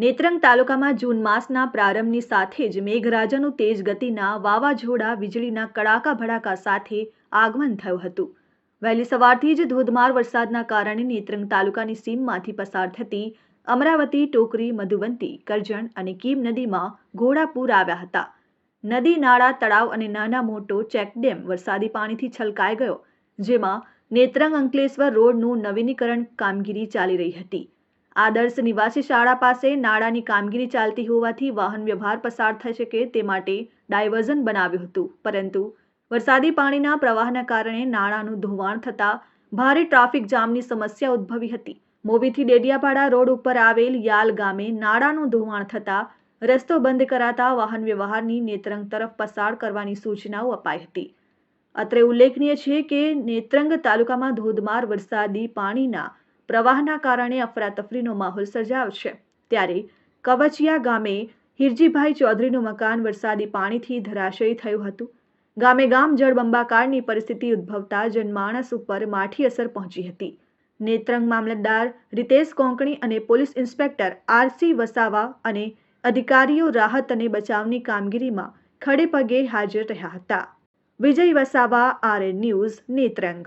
નેત્રંગ તાલુકામાં જૂન માસના પ્રારંભની સાથે જ મેઘરાજાનું તેજ ગતિના વાવાઝોડા, વીજળીના કડાકા ભડાકા સાથે આગમન થયું હતું. વહેલી સવારથી જ ધોધમાર વરસાદના કારણે નેત્રંગ તાલુકાની સીમમાંથી પસાર થતી અમરાવતી, ટોકરી, મધુવંતી, કરજણ અને કીમ નદીમાં ઘોડાપૂર આવ્યા હતા. નદી, નાળા, તળાવ અને નાના મોટો ચેકડેમ વરસાદી પાણીથી છલકાઈ ગયો, જેમાં નેત્રંગ અંકલેશ્વર રોડનું નવીનીકરણ કામગીરી ચાલી રહી હતી. આદર્શ નિવાસી શાળા પાસે નાળાની કામગીરી ચાલતી હોવાથી વાહન વ્યવહાર પસાર થઈ શકે તે માટે ડાયવર્ઝન બનાવ્યું હતું. પરંતુ વરસાદી પાણીના પ્રવાહના કારણે નાળાનું ધોવાણ થતાં ભારે ટ્રાફિક જામની સમસ્યા ઉદ્ભવી હતી. મોવીથી ડેડિયાપાડા રોડ ઉપર આવેલ યાલ ગામે નાળાનું ધોવાણ થતાં રસ્તો બંધ કરાતા વાહન વ્યવહારની નેત્રંગ તરફ પસાર કરવાની સૂચનાઓ અપાઈ હતી. અત્રે ઉલ્લેખનીય છે કે નેત્રંગ તાલુકામાં ધોધમાર વરસાદી પાણીના પ્રવાહના કારણે અફરાતફરીનો માહોલ સર્જાયો છે ત્યારે કવચિયા ગામે હિરજીભાઈ ચૌધરીનું મકાન વરસાદી પાણીથી ધરાશયી થયું હતું. ગામે ગામ જળબંબાકારની પરિસ્થિતિ ઉદ્ભવતા જનમાણસ ઉપર માઠી અસર પહોંચી હતી. નેત્રંગ મામલતદાર રીતેશ કોંકણી અને પોલીસ ઇન્સ્પેક્ટર આરસી વસાવા અને અધિકારીઓ રાહત અને બચાવની કામગીરીમાં ખડેપગે હાજર રહ્યા હતા. Vijay Vasava, RN news, Netrang.